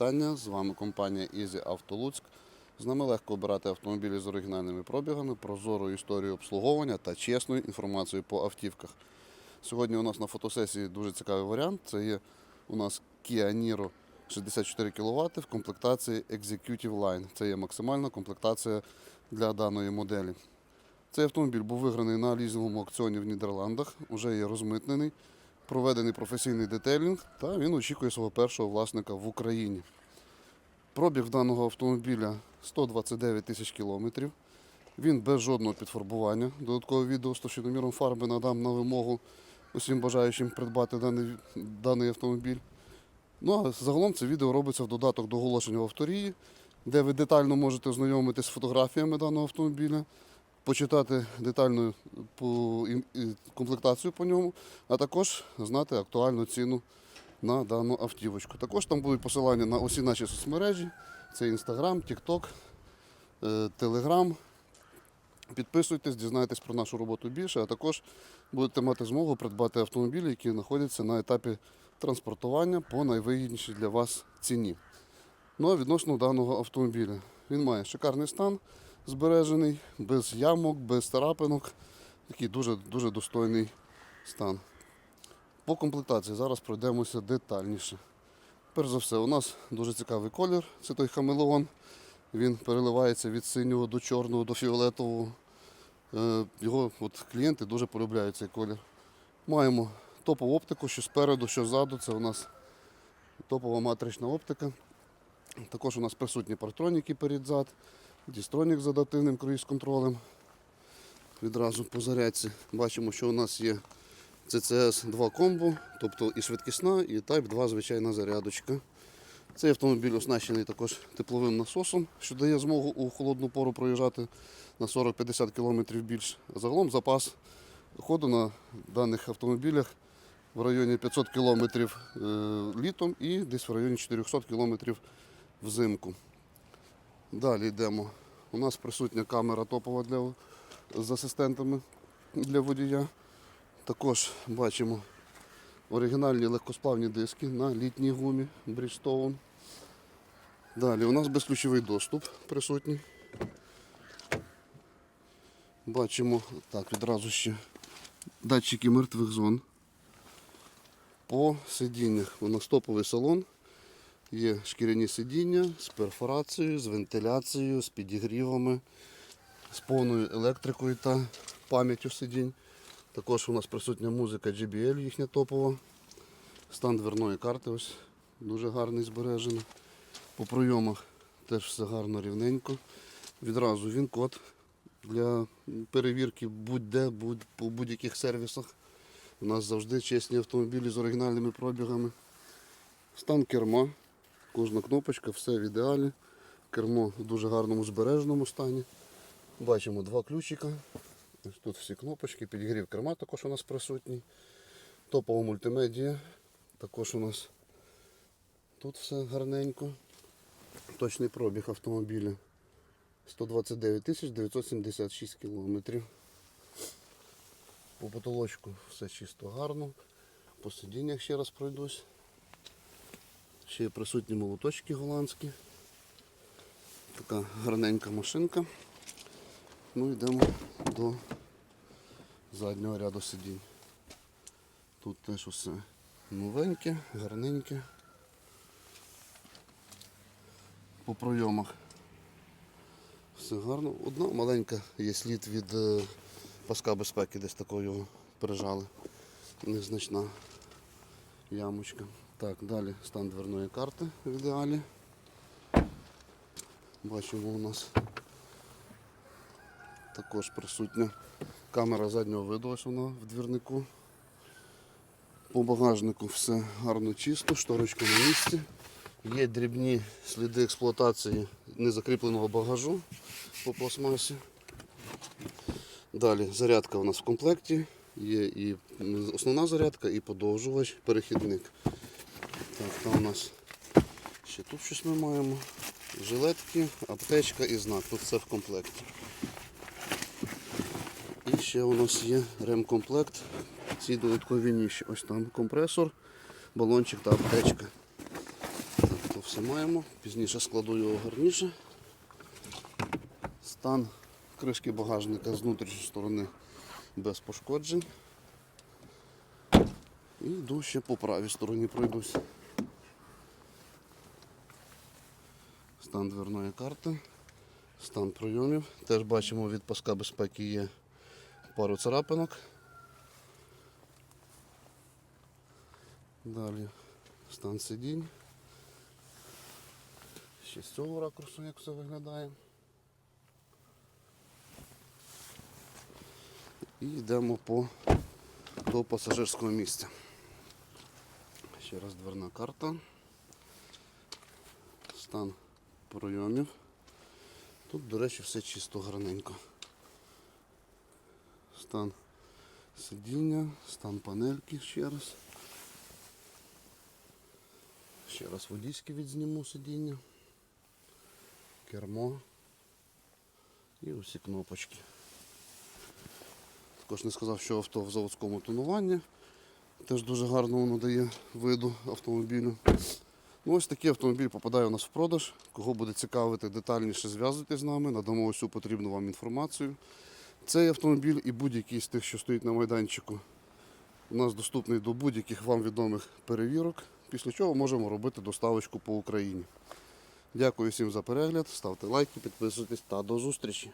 Вітання. З вами компанія Easy Auto. З нами легко обирати автомобілі з оригінальними пробігами, прозорою історією обслуговування та чесною інформацією по автівках. Сьогодні у нас на фотосесії дуже цікавий варіант. Це є у нас Kia Niro 64 кВт в комплектації Executive Line. Це є максимальна комплектація для даної моделі. Цей автомобіль був виграний на лізинговому аукціоні в Нідерландах, вже є розмитнений, проведений професійний детейлінг та він очікує свого першого власника в Україні. Пробіг даного автомобіля 129 тисяч кілометрів. Він без жодного підфарбування. Додаткове відео з товщиноміром фарби надам на вимогу усім бажаючим придбати даний, даний автомобіль. Ну а загалом це відео робиться в додаток до оголошення в авторії, де ви детально можете ознайомитись з фотографіями даного автомобіля, почитати детальну комплектацію по ньому, а також знати актуальну ціну на дану автівочку. Також там будуть посилання на усі наші соцмережі: це TikTok, е, Telegram. Підписуйтесь, дізнайтесь про нашу роботу більше, а також будете мати змогу придбати автомобілі, які знаходяться на етапі транспортування по найвигіднішій для вас ціні. Ну а відносно даного автомобіля. Він має шикарний стан, збережений, без ямок, без царапинок. Такий дуже, дуже достойний стан. По комплектації зараз пройдемося детальніше. Перш за все, у нас дуже цікавий колір, це той хамелеон. Він переливається від синього до чорного, до фіолетового. Е, Його от, клієнти дуже полюбляють цей колір. Маємо топову оптику, що спереду, що ззаду. Це у нас топова матрична оптика. Також у нас присутні партроніки перед-зад, дістронік з адаптивним круїз-контролем. Відразу по зарядці бачимо, що у нас є CCS 2 комбо, тобто і швидкісна, і Type 2 звичайна зарядочка. Цей автомобіль оснащений також тепловим насосом, що дає змогу у холодну пору проїжджати на 40-50 км більше. Загалом запас ходу на даних автомобілях в районі 500 км літом і десь в районі 400 км взимку. Далі йдемо. У нас присутня камера топова для, з асистентами для водія. Також бачимо оригінальні легкосплавні диски на літній гумі Bridgestone. Далі у нас безключовий доступ присутній. Бачимо так, відразу ще датчики мертвих зон. По сидіннях у нас топовий салон. Є шкіряні сидіння з перфорацією, з вентиляцією, з підігрівами, з повною електрикою та пам'яттю сидінь. Також у нас присутня музика JBL, їхня топова. Стан дверної карти ось дуже гарний збережений. По пройомах теж все гарно рівненько. Відразу він код для перевірки будь-де, будь, по будь-яких сервісах. У нас завжди чесні автомобілі з оригінальними пробігами. Стан керма, кожна кнопочка, все в ідеалі. Кермо в дуже гарному збереженому стані. Бачимо два ключика. Тут всі кнопочки, підігрів керма також у нас присутній. Топова мультимедія. Також у нас тут все гарненько. Точний пробіг автомобіля 129 976 кілометрів. По потолочку все чисто гарно. По сидіннях ще раз пройдусь. Ще є присутні молоточки голландські. Така гарненька машинка. Ну йдемо до заднього ряду сидінь. Тут теж усе новеньке, гарненьке. По пройомах. Все гарно. Одна маленька є слід від е, паска безпеки, десь такого його прижали. Незначна ямочка. Так, далі стан дверної карти в ідеалі. Бачимо у нас також присутня камера заднього виду, ось вона в двірнику. По багажнику все гарно чисто, шторочка на місці. Є дрібні сліди експлуатації незакріпленого багажу по пластмасі. Далі зарядка у нас в комплекті. Є і основна зарядка, і подовжувач, перехідник. Так, там у нас ще тут щось ми маємо. Жилетки, аптечка і знак. Тут все в комплекті. І ще у нас є ремкомплект. Ці додаткові ніші. Ось там компресор, балончик та аптечка. Так, то все маємо. Пізніше складу його гарніше. Стан кришки багажника з внутрішньої сторони без пошкоджень. І йду ще по правій стороні пройдусь. Стан дверної карти, стан пройомів. Теж бачимо від паска безпеки є пару царапинок. Далі стан сидінь. Ще з цього ракурсу як все виглядає. І йдемо по до пасажирського місця. Ще раз дверна карта. Стан пройомів. Тут, до речі, все чисто гарненько. Стан сидіння, стан панельки ще раз. Ще раз водійське відзніму сидіння. Кермо. І усі кнопочки. Також не сказав, що авто в заводському тонуванні. Теж дуже гарно воно дає виду автомобілю. Ну, ось такий автомобіль попадає у нас в продаж. Кого буде цікавити детальніше, зв'язуйтесь з нами, надамо усю потрібну вам інформацію. Цей автомобіль і будь-який з тих, що стоїть на майданчику, у нас доступний до будь-яких вам відомих перевірок, після чого можемо робити доставочку по Україні. Дякую всім за перегляд, ставте лайки, підписуйтесь та до зустрічі!